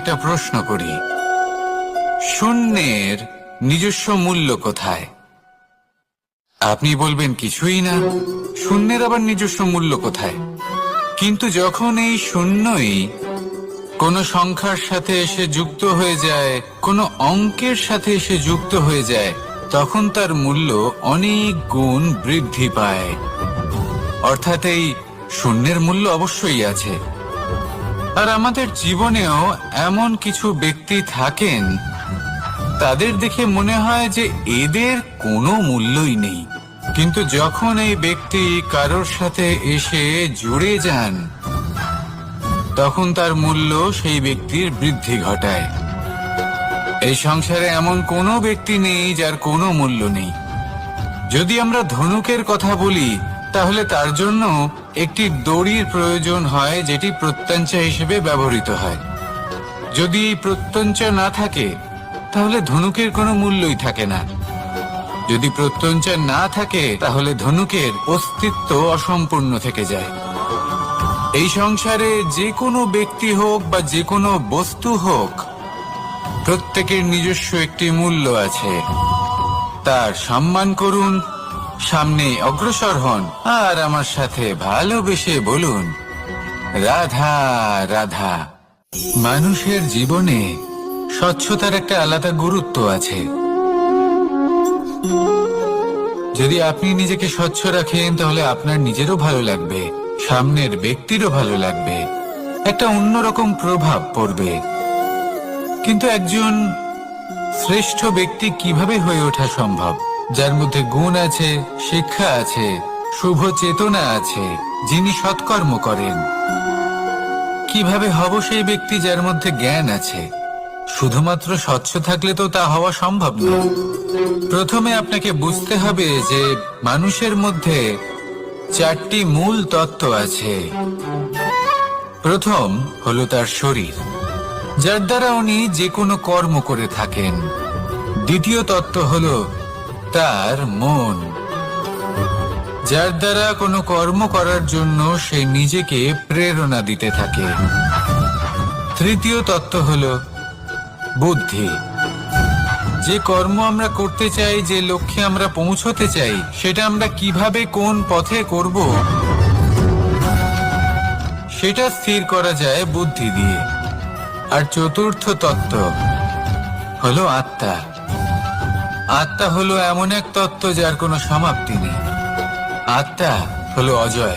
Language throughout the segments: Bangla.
একটা প্রশ্ন করি। শূন্যের নিজস্ব মূল্য কোথায়? আপনি বলবেন কিছুই না। শূন্যের আবার নিজস্ব মূল্য কোথায়? কিন্তু যখন এই শূন্যই কোনো সংখ্যার সাথে এসে যুক্ত হয়ে যায়, কোনো অঙ্কের সাথে এসে যুক্ত হয়ে যায়, তখন তার মূল্য অনেক গুণ বৃদ্ধি পায়। অর্থাৎ এই শূন্যের মূল্য অবশ্যই আছে। আর আমাদের জীবনেও এমন কিছু ব্যক্তি থাকেন, তাদের দেখে মনে হয় যে এদের কোনো মূল্যই নেই। কিন্তু যখন এই ব্যক্তি কারোর সাথে এসে জুড়ে যান, তখন তার মূল্য সেই ব্যক্তির বৃদ্ধি ঘটায়। এই সংসারে এমন কোনো ব্যক্তি নেই যার কোনো মূল্য নেই। যদি আমরা ধনুকের কথা বলি, তাহলে তার জন্য একটি দড়ির প্রয়োজন হয় যেটি প্রত্যঞ্চা হিসেবে ব্যবহৃত হয়। যদি প্রত্যঞ্চা না থাকে, তাহলে ধনুকের কোনো মূল্যই থাকে না। যদি প্রত্যঞ্চা না থাকে, তাহলে ধনুকের অস্তিত্ব অসম্পূর্ণ থেকে যায়। এই সংসারে যে কোনো ব্যক্তি হোক বা যে কোনো বস্তু হোক, প্রত্যেকের নিজস্ব একটি মূল্য আছে। তার সম্মান করুন সামনে অগ্রসর হন, আর আমার সাথে ভালোবেসে বলুন, রাধা রাধা। মানুষের জীবনে স্বচ্ছতার একটা আলাদা গুরুত্ব আছে। যদি আপনি নিজেকে স্বচ্ছ রাখেন, তাহলে আপনার নিজেরও ভালো লাগবে, সামনের ব্যক্তিরও ভালো লাগবে। একটা অন্যরকম প্রভাব পড়বে। কিন্তু একজন শ্রেষ্ঠ ব্যক্তি কীভাবে হয়ে ওঠা সম্ভব? যার মধ্যে গুণ আছে, শিক্ষা আছে, শুভ চেতনা আছে, যিনি সৎকর্ম করেন। কীভাবে হব সেই ব্যক্তি যার মধ্যে জ্ঞান আছে? শুধুমাত্র স্বচ্ছ থাকলে তো তা হওয়া সম্ভব নয় প্রথমে আপনাকে বুঝতে হবে যে মানুষের মধ্যে চারটি মূল তত্ত্ব আছে। প্রথম হলো তার শরীর, যার দ্বারা উনি যে কোনো কর্ম করে থাকেন। দ্বিতীয় তত্ত্ব হলো তার মন। যার দ্বারা কোনো কর্ম করার জন্য সে নিজেকে প্রেরণা দিতে থাকে। তৃতীয় তত্ত্ব হল বুদ্ধি। যে কর্ম আমরা করতে চাই, যে লক্ষ্যে আমরা পৌঁছতে চাই, সেটা আমরা কীভাবে, কোন পথে করব, সেটা স্থির করা যায় বুদ্ধি দিয়ে। আর চতুর্থ তত্ত্ব হলো আত্মা। আত্মা হলো এমন এক তত্ত্ব যার কোনো সমাপ্তি নেই। আত্মা হলো অজয়।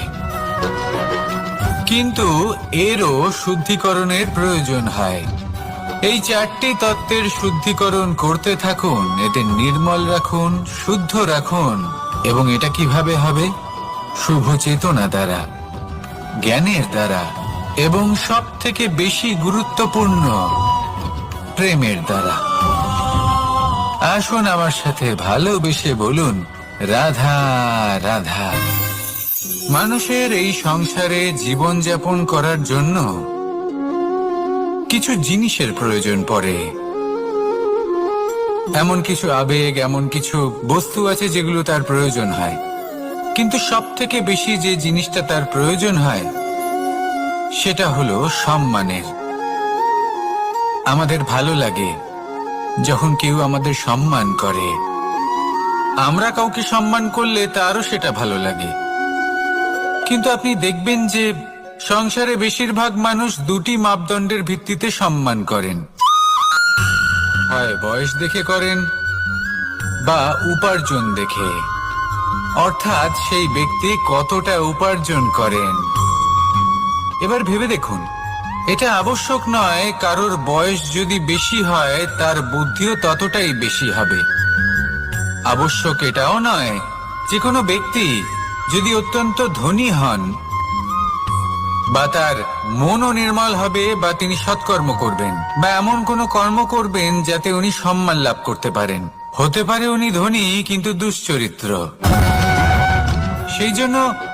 কিন্তু এরও শুদ্ধিকরণের প্রয়োজন হয়। এই চারটি তত্ত্বের শুদ্ধিকরণ করতে থাকুন এদের নির্মল রাখুন, শুদ্ধ রাখুন, এবং এটা কীভাবে হবে? শুভ চেতনা দ্বারা, জ্ঞানের দ্বারা, এবং সব থেকে বেশি গুরুত্বপূর্ণ, প্রেমের দ্বারা। আসুন আমার সাথে ভালোবেসে বলুন, রাধা রাধা। মানুষের এই সংসারে জীবনযাপন করার জন্য কিছু জিনিসের প্রয়োজন পড়ে। এমন কিছু আবেগ, এমন কিছু বস্তু আছে যেগুলো তার প্রয়োজন হয়। কিন্তু সব থেকে বেশি যে জিনিসটা তার প্রয়োজন হয়, সেটা হলো সম্মানের। আমাদের ভালো লাগে। যখন কেউ আমাদের সম্মান করে। আমরা কাউকে সম্মান করলে তারও সেটা ভালো লাগে। কিন্তু আপনি দেখবেন যে সংসারে বেশিরভাগ মানুষ দুটি মাপদণ্ডের ভিত্তিতে সম্মান করেন। হয় বয়স দেখে করেন, বা উপার্জন দেখে। অর্থাৎ সেই ব্যক্তি কতটা উপার্জন করেন। এবার ভেবে দেখুন এটা আবশ্যক নয়, কারোর বয়স যদি বেশি হয়, তার বুদ্ধিও ততটাই বেশি হবে। আবশ্যক এটাও নয় যে কোনো ব্যক্তি যদি অত্যন্ত ধনী হন, বা তার মনও নির্মল হবে, বা তিনি সৎকর্ম করবেন, বা এমন কোনো কর্ম করবেন যাতে উনি সম্মান লাভ করতে পারেন। হতে পারে উনি ধনী, কিন্তু দুশ্চরিত্র। সেই জন্য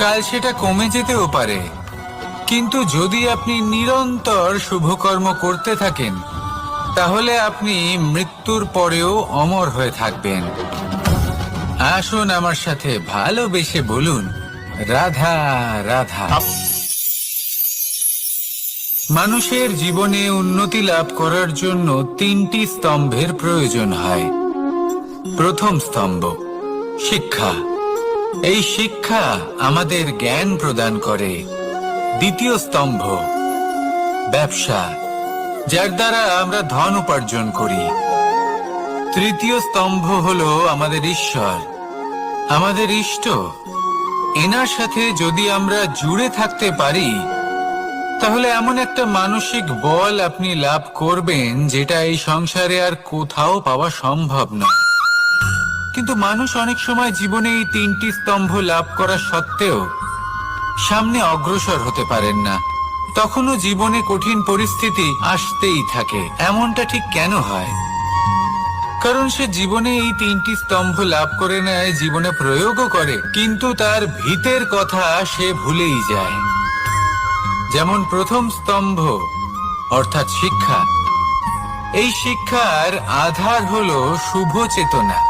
কাল সেটা কমে যেতেও পারে। কিন্তু যদি আপনি নিরন্তর শুভকর্ম করতে থাকেন, তাহলে আপনি মৃত্যুর পরেও অমর হয়ে থাকবেন। আসুন আমার সাথে ভালোবেসে বলুন, রাধা রাধা। মানুষের জীবনে উন্নতি লাভ করার জন্য তিনটি স্তম্ভের প্রয়োজন হয়। প্রথম স্তম্ভ, শিক্ষা। এই শিক্ষা আমাদের জ্ঞান প্রদান করে। দ্বিতীয় স্তম্ভ, ব্যবসা, যার দ্বারা আমরা ধন উপার্জন করি। তৃতীয় স্তম্ভ হলো আমাদের ঈশ্বর। আমাদের ইষ্ট। এনার সাথে যদি আমরা জুড়ে থাকতে পারি, তাহলে এমন একটা মানসিক বল আপনি লাভ করবেন, যেটা এই সংসারে আর কোথাও পাওয়া সম্ভব নয়। কিন্তু মানুষ অনেক সময় জীবনে এই তিনটি স্তম্ভ লাভ করা সত্ত্বেও সামনে অগ্রসর হতে পারেন না। তখনও জীবনে কঠিন পরিস্থিতি আসতেই থাকে। এমনটা ঠিক কেন হয়? কারণ সে জীবনে এই তিনটি স্তম্ভ লাভ করে নেয়, জীবনে প্রয়োগও করে, কিন্তু তার ভিতের কথা সে ভুলেই যায়। যেমন প্রথম স্তম্ভ, অর্থাৎ শিক্ষা। এই শিক্ষার আধার হল শুভ চেতনা।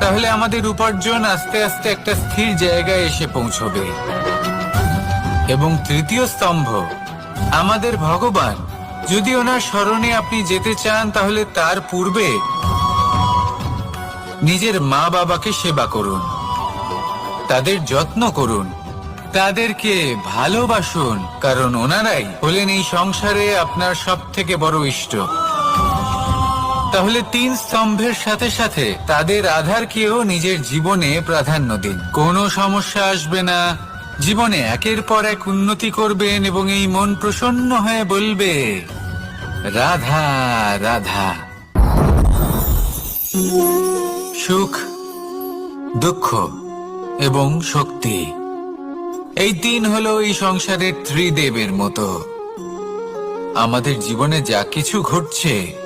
তাহলে আমাদের উপার্জন আস্তে আস্তে একটা স্থির জায়গায় এসে পৌঁছবে। এবং তৃতীয় স্তম্ভ, আমাদের ভগবান, যদি ওনার স্মরণে আপনি যেতে চান, তাহলে তার পূর্বে নিজের মা বাবাকে সেবা করুন। তাদের যত্ন করুন। তাদেরকে ভালোবাসুন, কারণ ওনারাই হলেন এই সংসারে আপনার সব থেকে বড় ইষ্ট। তাহলে তিন স্তম্ভের সাথে সাথে তাদের আধারকেও নিজের জীবনে প্রাধান্য দিন। কোনো সমস্যা আসবে না। জীবনে একের পর এক উন্নতি করবেন এবং এই মন প্রসন্ন হয়ে বলবে, রাধা রাধা। সুখ, দুঃখ এবং শক্তি, এই তিন হলো এই সংসারের ত্রিদেবের মতো। আমাদের জীবনে যা কিছু ঘটছে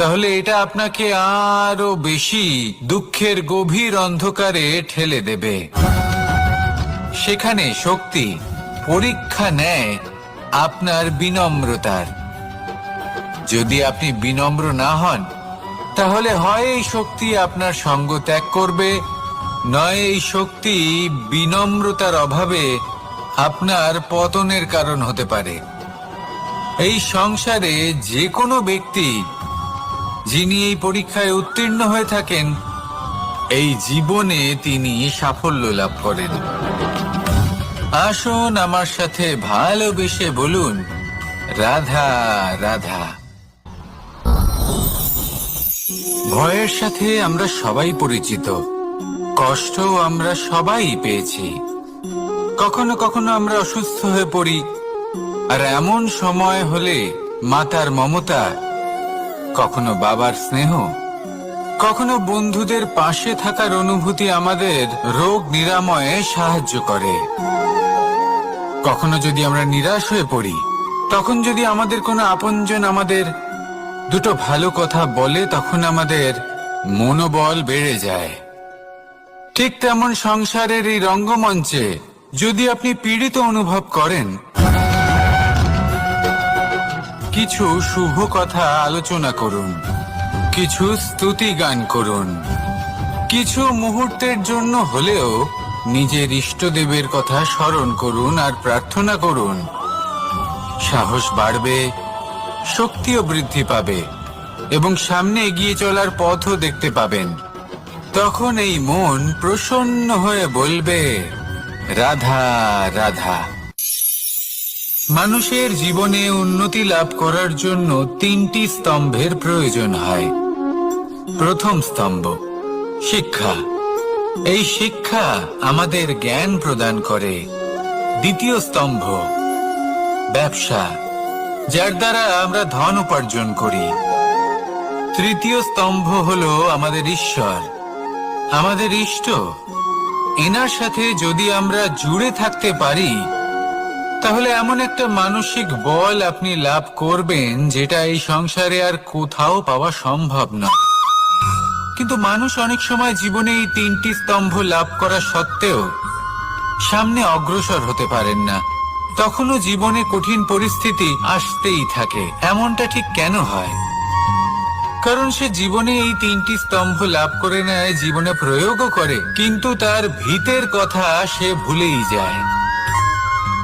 তাহলে এটা আপনাকে আরও বেশি দুঃখের গভীর অন্ধকারে ঠেলে দেবে। সেখানে শক্তি, পরীক্ষা নেয় আপনার বিনম্রতার। যদি আপনি বিনম্র না হন, তাহলে হয় এই শক্তি আপনার সঙ্গ ত্যাগ করবে, নয় এই শক্তি বিনম্রতার অভাবে আপনার পতনের কারণ হতে পারে। এই সংসারে যে কোনো ব্যক্তি যিনি এই পরীক্ষায় উত্তীর্ণ হয়ে থাকেন, এই জীবনে তিনি সাফল্য লাভ করেন। আসুন আমার সাথে ভালোবেসে বলুন, রাধা রাধা। ভয়ের সাথে আমরা সবাই পরিচিত। কষ্ট আমরা সবাই পেয়েছি। কখনো কখনো আমরা অসুস্থ হয়ে পড়ি, আর এমন সময় হলে মাতার মমতা কখনো বাবার স্নেহ? কখনো বন্ধুদের পাশে থাকার অনুভূতি আমাদের রোগ নিরাময়ে সাহায্য করে। কখনো যদি আমরা নিরাশ হয়ে পড়ি, তখন যদি আমাদের কোনো আপনজন আমাদের দুটো ভালো কথা বলে, তখন আমাদের মনোবল বেড়ে যায়। ঠিক তেমন সংসারের এই রঙ্গমঞ্চে যদি আপনি পীড়িত অনুভব করেন কিছু শুভ কথা আলোচনা করুন। কিছু স্তুতি গান করুন। কিছু মুহূর্তের জন্য হলেও নিজের ইষ্টদেবের কথা স্মরণ করুন আর প্রার্থনা করুন। সাহস বাড়বে, শক্তিও বৃদ্ধি পাবে এবং সামনে এগিয়ে চলার পথও দেখতে পাবেন। তখন এই মন প্রসন্ন হয়ে বলবে, রাধা রাধা। মানুষের জীবনে উন্নতি লাভ করার জন্য তিনটি স্তম্ভের প্রয়োজন হয়। প্রথম স্তম্ভ, শিক্ষা। এই শিক্ষা আমাদের জ্ঞান প্রদান করে। দ্বিতীয় স্তম্ভ, ব্যবসা, যার দ্বারা আমরা ধন উপার্জন করি। তৃতীয় স্তম্ভ হল আমাদের ঈশ্বর। আমাদের ইষ্ট। এনার সাথে যদি আমরা জুড়ে থাকতে পারি তাহলে এমন একটা মানসিক বল আপনি লাভ করবেন, যেটা এই সংসারে আর কোথাও পাওয়া সম্ভব নয়। কিন্তু মানুষ অনেক সময় জীবনে এই তিনটি স্তম্ভ লাভ করা সত্ত্বেও সামনে অগ্রসর হতে পারেন না। তখনও জীবনে কঠিন পরিস্থিতি আসতেই থাকে। এমনটা ঠিক কেন হয়? কারণ সে জীবনে এই তিনটি স্তম্ভ লাভ করে নেয়, জীবনে প্রয়োগও করে, কিন্তু তার ভিতের কথা সে ভুলেই যায়।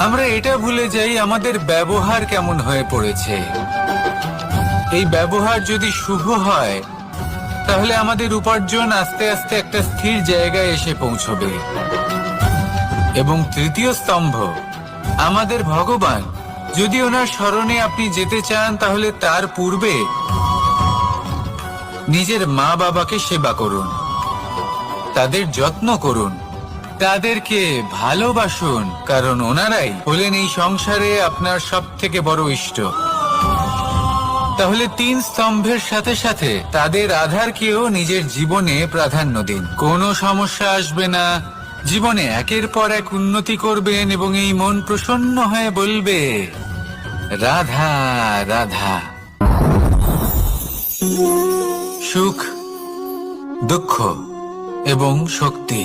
আমরা এটা ভুলে যাই আমাদের ব্যবহার কেমন হয়ে পড়েছে। এই ব্যবহার যদি শুভ হয়, তাহলে আমাদের উপার্জন আস্তে আস্তে একটা স্থির জায়গায় এসে পৌঁছবে। এবং তৃতীয় স্তম্ভ, আমাদের ভগবান, যদি ওনার স্মরণে আপনি যেতে চান, তাহলে তার পূর্বে নিজের মা বাবাকে সেবা করুন। তাদের যত্ন করুন। তাদেরকে ভালোবাসুন, কারণ ওনারাই হলেন এই সংসারে আপনার সব থেকে বড় ইষ্ট। তাহলে তিন স্তম্ভের সাথে সাথে তাদের আধারকেও নিজের জীবনে প্রাধান্য দিন। কোনো সমস্যা আসবে না। জীবনে একের পর এক উন্নতি করবেন এবং এই মন প্রসন্ন হয়ে বলবে, রাধা রাধা। সুখ, দুঃখ এবং শক্তি।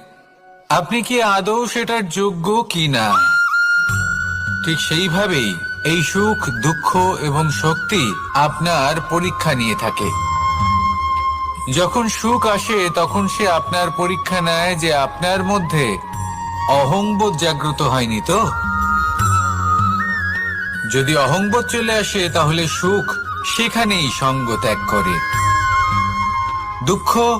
আপনি কি আদৌ সেটার যোগ্য কি না ঠিক সেইভাবেই এই সুখ, দুঃখ এবং শক্তি আপনার পরীক্ষা নিয়ে থাকে। যখন সুখ আসে, তখন সে আপনার পরীক্ষা নেয় যে আপনার মধ্যে অহংবোধ জাগ্রত হয়নি তো? যদি অহংবোধ চলে আসে, তাহলে সুখ সেখানেই সঙ্গ ত্যাগ করে। দুঃখ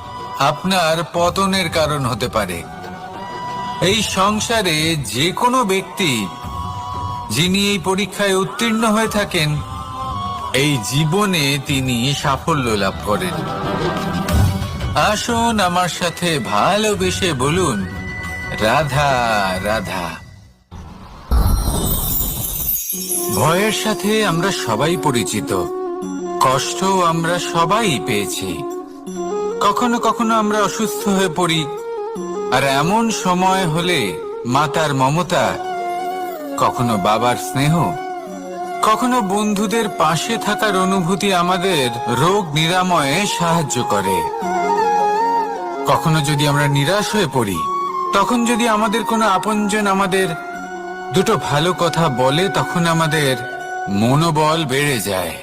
আপনার পতনের কারণ হতে পারে। এই সংসারে যে কোনো ব্যক্তি যিনি এই পরীক্ষায় উত্তীর্ণ হয়ে থাকেন, এই জীবনে তিনি সাফল্য লাভ করেন। আসুন আমার সাথে ভালোবেসে বলুন, রাধা রাধা। ভয়ের সাথে আমরা সবাই পরিচিত, কষ্ট আমরা সবাই পেয়েছি। কখনো কখনো আমরা অসুস্থ হয়ে পড়ি। আর এমন সময় হলে মাতার মমতা, কখনো বাবার স্নেহ, কখনো বন্ধুদের পাশে থাকার অনুভূতি আমাদের রোগ নিরাময়ে সাহায্য করে। কখনো যদি আমরা নিরাশ হয়ে পড়ি, তখন যদি আমাদের কোনো আপনজন আমাদের দুটো ভালো কথা বলে, তখন আমাদের মনোবল বেড়ে যায়।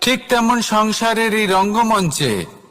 ঠিক তেমন সংসারের এই রঙ্গমঞ্চে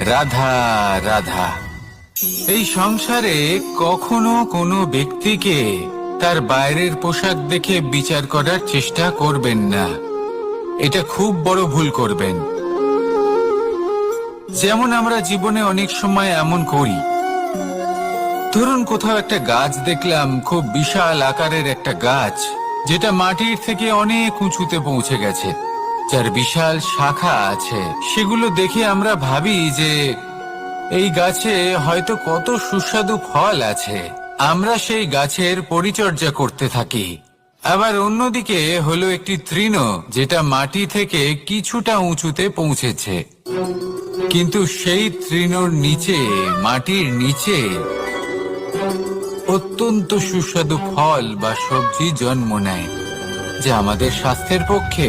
রাধা রাধা। এই সংসারে কখনো কোনো ব্যক্তিকে তার বাইরের পোশাক দেখে বিচার করার চেষ্টা করবেন না। এটা খুব বড় ভুল করবেন। যেমন আমরা জীবনে অনেক সময় এমন করি। ধরুন কোথাও একটা গাছ দেখলাম, খুব বিশাল আকারের একটা গাছ, যেটা মাটির থেকে অনেক উঁচুতে পৌঁছে গেছে। যার বিশাল শাখা আছে, সেগুলো দেখে আমরা ভাবি যে এই গাছে হয়তো কত সুস্বাদু ফল আছে। আমরা সেই গাছের পরিচর্যা করতে থাকি। আবার অন্যদিকে হলো একটি তৃণ, যেটা মাটি থেকে কিছুটা উঁচুতে পৌঁছেছে। কিন্তু সেই তৃণর নিচে, মাটির নিচে অত্যন্ত সুস্বাদু ফল বা সবজি জন্ম নেয়, যা আমাদের স্বাস্থ্যের পক্ষে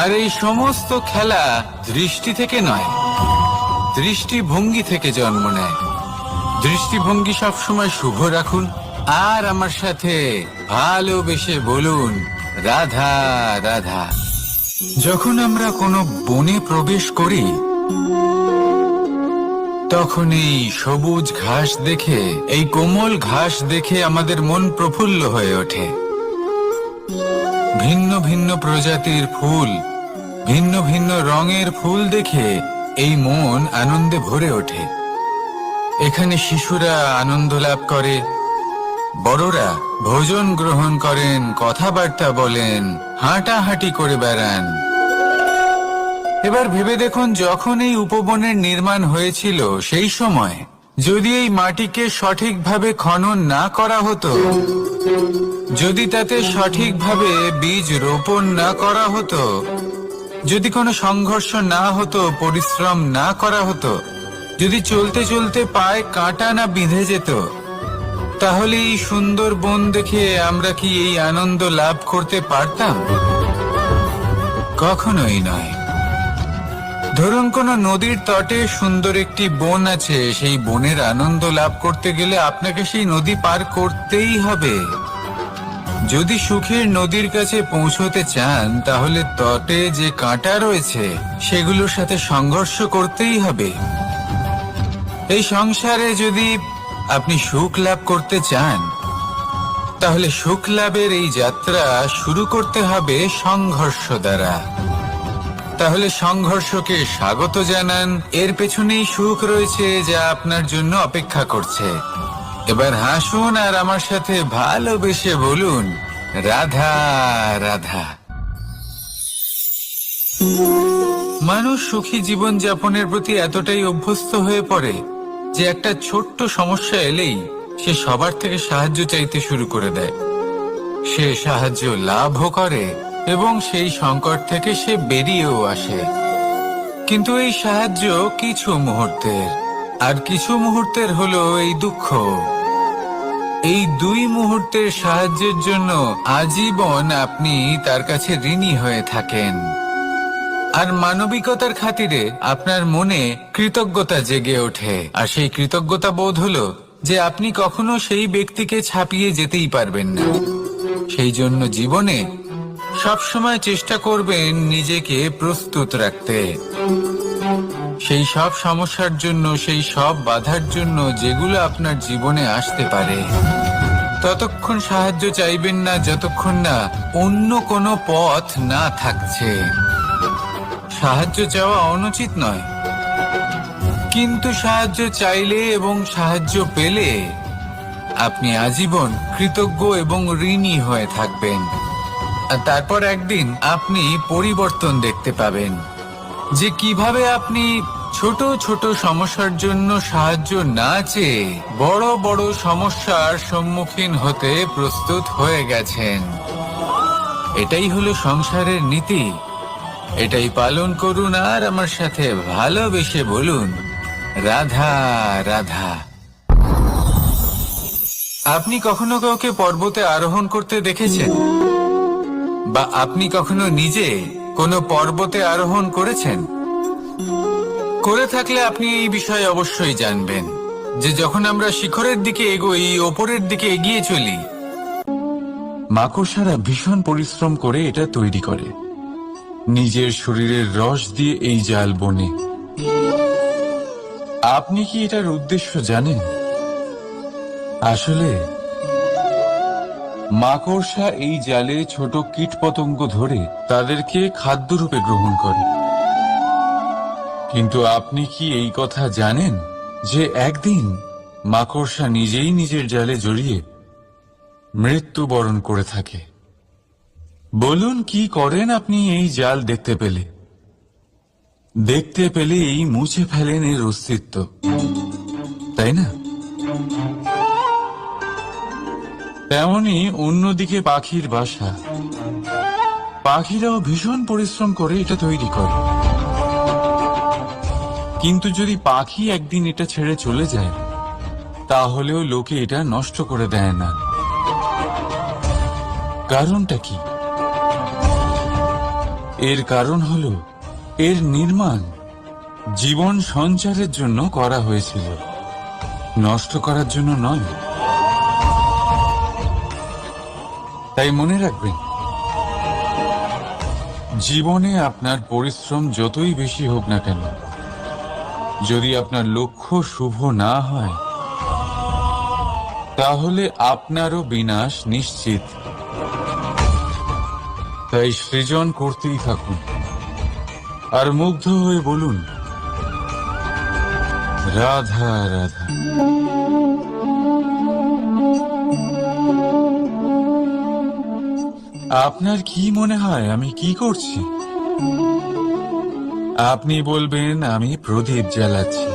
আর এই সমস্ত খেলা দৃষ্টি থেকে নয়, দৃষ্টিভঙ্গি থেকে জন্ম নেয়। দৃষ্টিভঙ্গি সবসময় শুভ রাখুন, আর আমার সাথে ভালোবেসে বলুন, রাধা রাধা। যখন আমরা কোনো বনে প্রবেশ করি, তখন এই সবুজ ঘাস দেখে, এই কোমল ঘাস দেখে আমাদের মন প্রফুল্ল হয়ে ওঠে। ভিন্ন ভিন্ন প্রজাতির ফুল, ভিন্ন ভিন্ন রঙের ফুল দেখে এই মন আনন্দে ভরে ওঠে। এখানে শিশুরা আনন্দ লাভ করে, বড়রা ভোজন গ্রহণ করেন, কথাবার্তা বলেন, হাঁটাহাঁটি করে বেড়ান। এবার ভেবে দেখুন, যখন এই উপবনের নির্মাণ হয়েছিল সেই সময় যদি এই মাটিকে সঠিকভাবে খনন না করা হতো, যদি তাতে সঠিকভাবে বীজ রোপণ না করা হতো, যদি কোনো সংঘর্ষ না হতো, পরিশ্রম না করা হতো, যদি চলতে চলতে পায়ে কাঁটা না বিঁধে যেত, তাহলে এই সুন্দর বন দেখে আমরা কি এই আনন্দ লাভ করতে পারতাম? কখনোই নয়। ধরুন কোন নদীর তটে সুন্দর একটি বন আছে, সেই বনের আনন্দ লাভ করতে গেলে আপনাকে সেই নদী পার করতেই হবে। যদি সুখের নদীর কাছে পৌঁছতে চান, তাহলে তটে যে কাঁটা রয়েছে, সেগুলোর সাথে সংঘর্ষ করতেই হবে। এই সংসারে যদি আপনি সুখ লাভ করতে চান, তাহলে সুখ লাভের এই যাত্রা শুরু করতে হবে সংঘর্ষ দ্বারা। তাহলে সংঘর্ষকে স্বাগত জানান। এর পেছনেই সুখ রয়েছে যা আপনার জন্য অপেক্ষা করছে। এবার হাসুন আর আমার সাথে ভালোবেসে বলুন, রাধা রাধা। মানুষ সুখী জীবন যাপনের প্রতি এতটাই অভ্যস্ত হয়ে পড়ে যে একটা ছোট্ট সমস্যা এলেই সে সবার থেকে সাহায্য চাইতে শুরু করে দেয়। সে সাহায্য লাভও করে এবং সেই সংকট থেকে সে বেরিয়েও আসে। কিন্তু এই সাহায্য কিছু মুহূর্তের, আর কিছু মুহূর্তের হলো এই দুঃখ। এই দুই মুহূর্তের সাহায্যের জন্য আজীবন আপনি তার কাছে ঋণী হয়ে থাকেন। আর মানবিকতার খাতিরে আপনার মনে কৃতজ্ঞতা জেগে ওঠে। আর সেই কৃতজ্ঞতা বোধ হলো যে আপনি কখনো সেই ব্যক্তিকে ছাপিয়ে যেতেই পারবেন না। সেই জন্য জীবনে সবসময় চেষ্টা করবেন নিজেকে প্রস্তুত রাখতে। সেই সব সমস্যার জন্য, সেই সব বাধার জন্য যেগুলো আপনার জীবনে আসতে পারে, ততক্ষণ সাহায্য চাইবেন না, যতক্ষণ না অন্য কোনো পথ না থাকছে। সাহায্য চাওয়া অনুচিত নয়। কিন্তু সাহায্য চাইলে এবং সাহায্য পেলে আপনি আজীবন কৃতজ্ঞ এবং ঋণী হয়ে থাকবেন। তারপর একদিন আপনি পরিবর্তন দেখতে পাবেন যে কীভাবে আপনি ছোট ছোট সমস্যার জন্য সাহায্য না চেয়ে বড় বড় সমস্যার সম্মুখীন হতে প্রস্তুত হয়ে গেছেন। এটাই হলো সংসারের নীতি। এটাই পালন করুন আর আমার সাথে ভালোবেসে বলুন, রাধা রাধা। আপনি কখনো কাউকে পর্বতে আরোহণ করতে দেখেছেন? বা আপনি কখনো নিজে কোনো পর্বতে আরোহণ করেছেন? করে থাকলে আপনি এই বিষয়ে অবশ্যই জানবেন যে যখন আমরা শিখরের দিকে এগোই, ওপরের দিকে এগিয়ে চলি, মাকড়সারা ভীষণ পরিশ্রম করে এটা তৈরি করে। নিজের শরীরের রস দিয়ে এই জাল বনে। আপনি কি এটার উদ্দেশ্য জানেন? আসলে মাকড়সা এই জালে ছোট কীটপতঙ্গ ধরে তাদেরকে খাদ্যরূপে গ্রহণ করে। কিন্তু আপনি কি এই কথা জানেন যে একদিন মাকড়সা নিজেই নিজের জালে জড়িয়ে মৃত্যুবরণ করে থাকে? বলুন, কি করেন আপনি এই জাল দেখতে পেলে? দেখতে পেলে এই মুছে ফেলেন এর অস্তিত্ব। তাই না? তেমনি অন্যদিকে পাখির বাসা। পাখিরাও ভীষণ পরিশ্রম করে এটা তৈরি করে। কিন্তু যদি পাখি একদিন এটা ছেড়ে চলে যায়, তাহলেও লোকে এটা নষ্ট করে দেয় না। কারণটা কি? এর কারণ হলো, এর নির্মাণ জীবন সঞ্চারের জন্য করা হয়েছিল। নষ্ট করার জন্য নয়। তাই মনে রাখবেন, জীবনে আপনার পরিশ্রম যতই বেশি হোক না কেন, যদি আপনার লক্ষ্য শুভ না হয়, তাহলে আপনারও বিনাশ নিশ্চিত। তাই সৃজন করতেই থাকুন। আর মুগ্ধ হয়ে বলুন, রাধা রাধা। আপনার কি মনে হয় আমি কি করছি? আপনি বলবেন আমি প্রদীপ জ্বালাচ্ছি।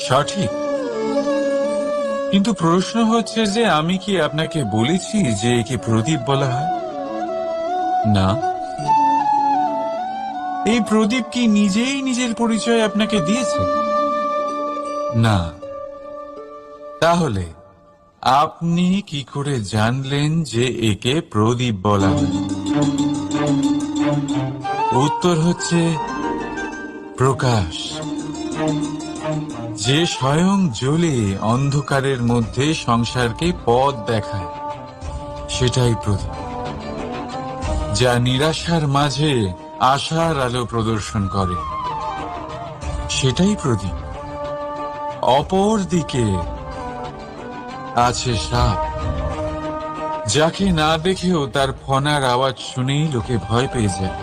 সঠিক। কিন্তু প্রশ্ন হচ্ছে যে আমি কি আপনাকে বলেছি যে একে প্রদীপ বলা হয়? না। এই প্রদীপ কি নিজেই নিজের পরিচয় আপনাকে দিয়েছে? না। তাহলে আপনি কি করে জানলেন যে একে প্রদীপ বলা উত্তর হচ্ছে, প্রকাশ। যে স্বয়ং জ্বলে অন্ধকারের মধ্যে সংসারকে পথ দেখায়, সেটাই প্রদীপ, যা নিরাশার মাঝে আশার আলো প্রদর্শন করে। সেটাই প্রদীপ। অপর দিকে আছে সাপ। যাকে না দেখেও তার ফনার আওয়াজ শুনেই লোকে ভয় পেয়ে যায়।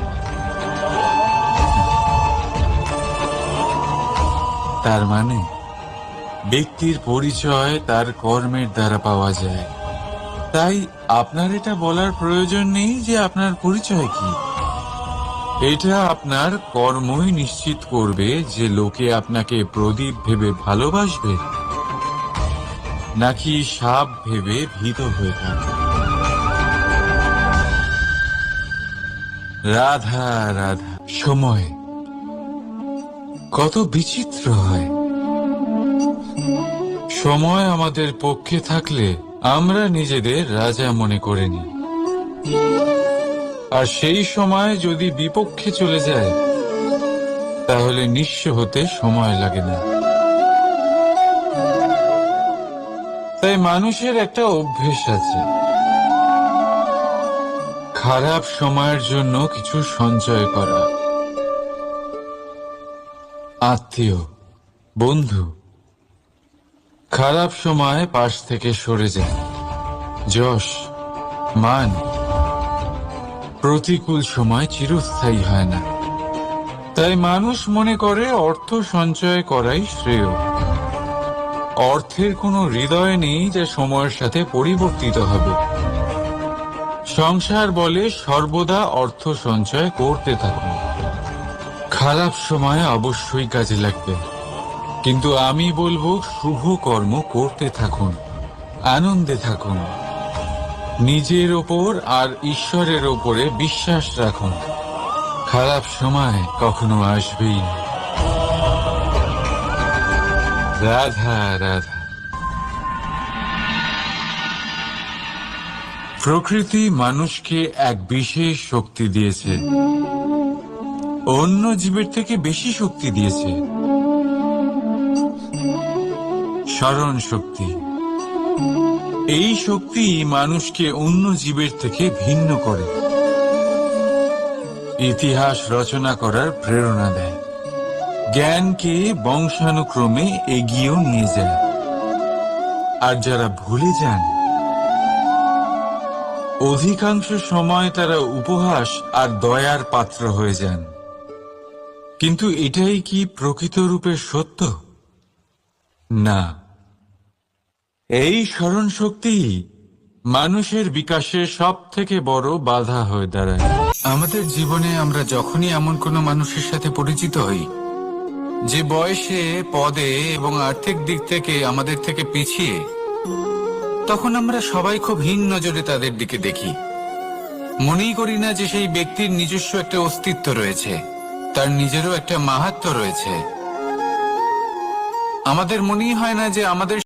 তার মানে ব্যক্তির পরিচয় তার কর্মের দ্বারা পাওয়া যায়। তাই আপনার এটা বলার প্রয়োজন নেই যে আপনার পরিচয় কি। এটা আপনার কর্মই নিশ্চিত করবে যে লোকে আপনাকে প্রদীপ ভেবে ভালোবাসবে। নাকি সাপ ভেবে ভীত হয়ে থাকে? রাধা রাধা, সময়। কত বিচিত্র হয়। সময় আমাদের পক্ষে থাকলে আমরা নিজেদের রাজা মনে করে নিই। আর সেই সময় যদি বিপক্ষে চলে যায়, তাহলে নিঃস্ব হতে সময় লাগে না। তাই মানুষের একটা অভ্যেস আছে। খারাপ সময়ের জন্য কিছু সঞ্চয় করা। আত্মীয়, বন্ধু, খারাপ সময় পাশ থেকে সরে যায়। যশ, মান, প্রতিকূল সময় চিরস্থায়ী হয় না। তাই মানুষ মনে করে অর্থ সঞ্চয় করাই শ্রেয়। অর্থের কোনো হৃদয় নেই যা সময়ের সাথে পরিবর্তিত হবে। সংসার বলে সর্বদা অর্থ সঞ্চয় করতে থাকুন। খারাপ সময় অবশ্যই কাজে লাগবে। কিন্তু আমি বলব, শুভ কর্ম করতে থাকুন, আনন্দে থাকুন। নিজের ওপর আর ঈশ্বরের ওপরে বিশ্বাস রাখুন। খারাপ সময় কখনো আসবেই না। রাধা রাধা। প্রকৃতি মানুষকে এক বিশেষ শক্তি দিয়েছে। অন্য জীবের থেকে বেশি শক্তি দিয়েছে। স্মরণ শক্তি। এই শক্তি মানুষকে অন্য জীবের থেকে ভিন্ন করে। ইতিহাস রচনা করার প্রেরণা দেয়। জ্ঞানকে বংশানুক্রমে এগিয়েও নিয়ে যায়। আর যারা ভুলে যান, অধিকাংশ সময় তারা উপহাস আর দয়ার পাত্র হয়ে যান। কিন্তু এটাই কি প্রকৃত রূপে সত্য? না। এই স্মরণ শক্তি মানুষের বিকাশে সব থেকে বড় বাধা হয়ে দাঁড়ায়। আমাদের জীবনে আমরা যখনই এমন কোনো মানুষের সাথে পরিচিত হই যে বয়সে পদে এবং আর্থিক দিক থেকে আমাদের থেকে পিছিয়ে, তখন আমরা সবাই খুব হীন নজরে তাদের দিকে দেখি। মনেই করি না যে সেই ব্যক্তির নিজস্ব একটা অস্তিত্ব রয়েছে, তার নিজেরও একটা মাহাত্ম রয়েছে। আমাদের মনেই হয় না যে আমাদের